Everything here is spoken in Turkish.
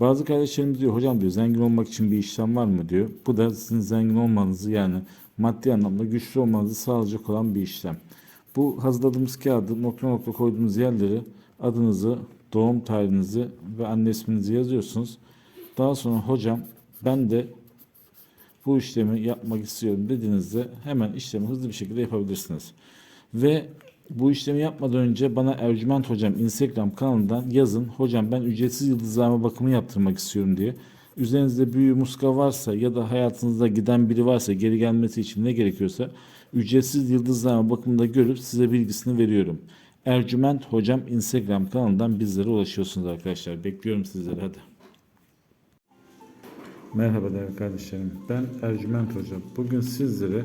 Bazı kardeşlerimiz diyor hocam diyor zengin olmak için bir işlem var mı diyor. Bu da sizin zengin olmanızı yani maddi anlamda güçlü olmanızı sağlayacak olan bir işlem. Bu hazırladığımız kağıdı nokta nokta koyduğumuz yerleri adınızı, doğum tarihinizi ve anne isminizi yazıyorsunuz. Daha sonra hocam ben de bu işlemi yapmak istiyorum dediğinizde hemen işlemi hızlı bir şekilde yapabilirsiniz. Ve bu işlemi yapmadan önce bana Ercüment Hocam Instagram kanalından yazın. Hocam ben ücretsiz yıldızlama bakımı yaptırmak istiyorum diye. Üzerinizde büyü muska varsa ya da hayatınızda giden biri varsa geri gelmesi için ne gerekiyorsa ücretsiz yıldızlama bakımında görüp size bilgisini veriyorum. Ercüment Hocam Instagram kanalından bizlere ulaşıyorsunuz arkadaşlar. Bekliyorum sizleri hadi. Merhaba değerli kardeşlerim. Ben Ercüment Hocam. Bugün sizlere